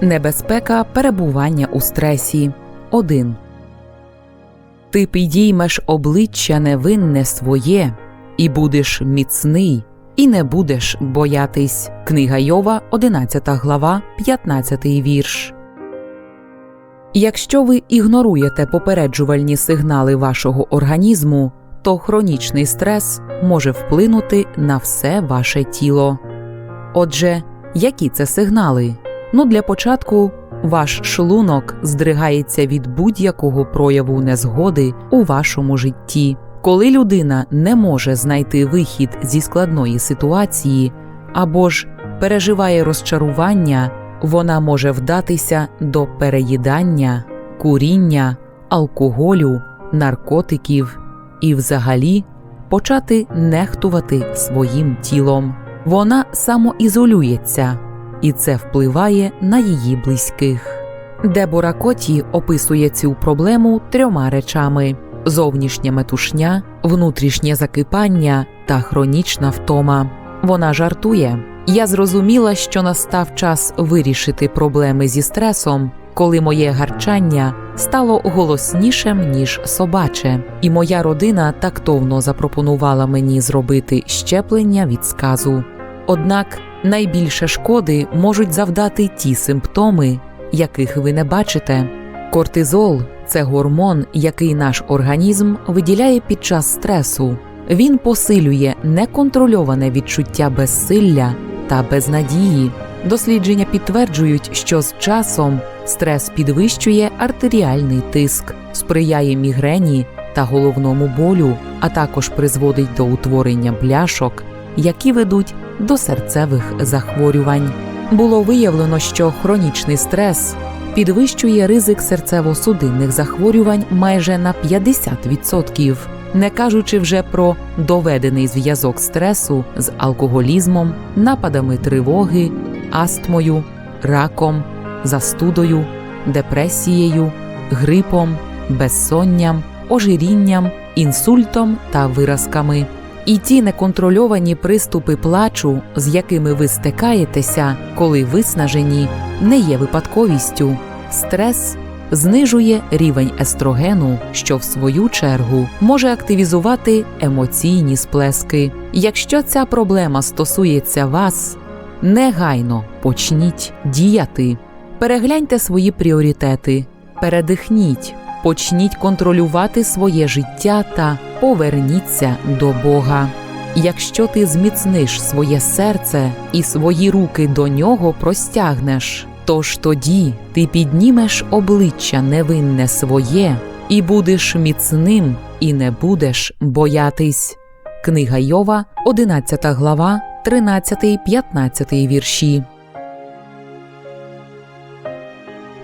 Небезпека перебування у стресі. 1. Ти підіймеш обличчя невинне своє, і будеш міцний, і не будеш боятись. Книга Йова, 11 глава, 15 вірш. Якщо ви ігноруєте попереджувальні сигнали вашого організму, то хронічний стрес може вплинути на все ваше тіло. Отже, які це сигнали? Ну, для початку, ваш шлунок здригається від будь-якого прояву незгоди у вашому житті. Коли людина не може знайти вихід зі складної ситуації або ж переживає розчарування, вона може вдатися до переїдання, куріння, алкоголю, наркотиків і, взагалі, почати нехтувати своїм тілом. Вона самоізолюється, і це впливає на її близьких. Дебора Коті описує цю проблему трьома речами: зовнішня метушня, внутрішнє закипання та хронічна втома. Вона жартує. Я зрозуміла, що настав час вирішити проблеми зі стресом, коли моє гарчання стало голоснішим ніж собаче, і моя родина тактовно запропонувала мені зробити щеплення від сказу. Однак найбільше шкоди можуть завдати ті симптоми, яких ви не бачите. Кортизол це гормон, який наш організм виділяє під час стресу. Він посилює неконтрольоване відчуття безсилля та безнадії. Дослідження підтверджують, що з часом стрес підвищує артеріальний тиск, сприяє мігрені та головному болю, а також призводить до утворення бляшок, які ведуть до серцевих захворювань. Було виявлено, що хронічний стрес підвищує ризик серцево-судинних захворювань майже на 50%, не кажучи вже про доведений зв'язок стресу з алкоголізмом, нападами тривоги, астмою, раком, застудою, депресією, грипом, безсонням, ожирінням, інсультом та виразками. І ті неконтрольовані приступи плачу, з якими ви стикаєтеся, коли виснажені, не є випадковістю. Стрес знижує рівень естрогену, що в свою чергу може активізувати емоційні сплески. Якщо ця проблема стосується вас, негайно почніть діяти. Перегляньте свої пріоритети, передихніть, почніть контролювати своє життя та поверніться до Бога. Якщо ти зміцниш своє серце і свої руки до нього простягнеш, то ж тоді ти піднімеш обличчя невинне своє і будеш міцним, і не будеш боятись. Книга Йова, 11 глава, 13-15 вірші.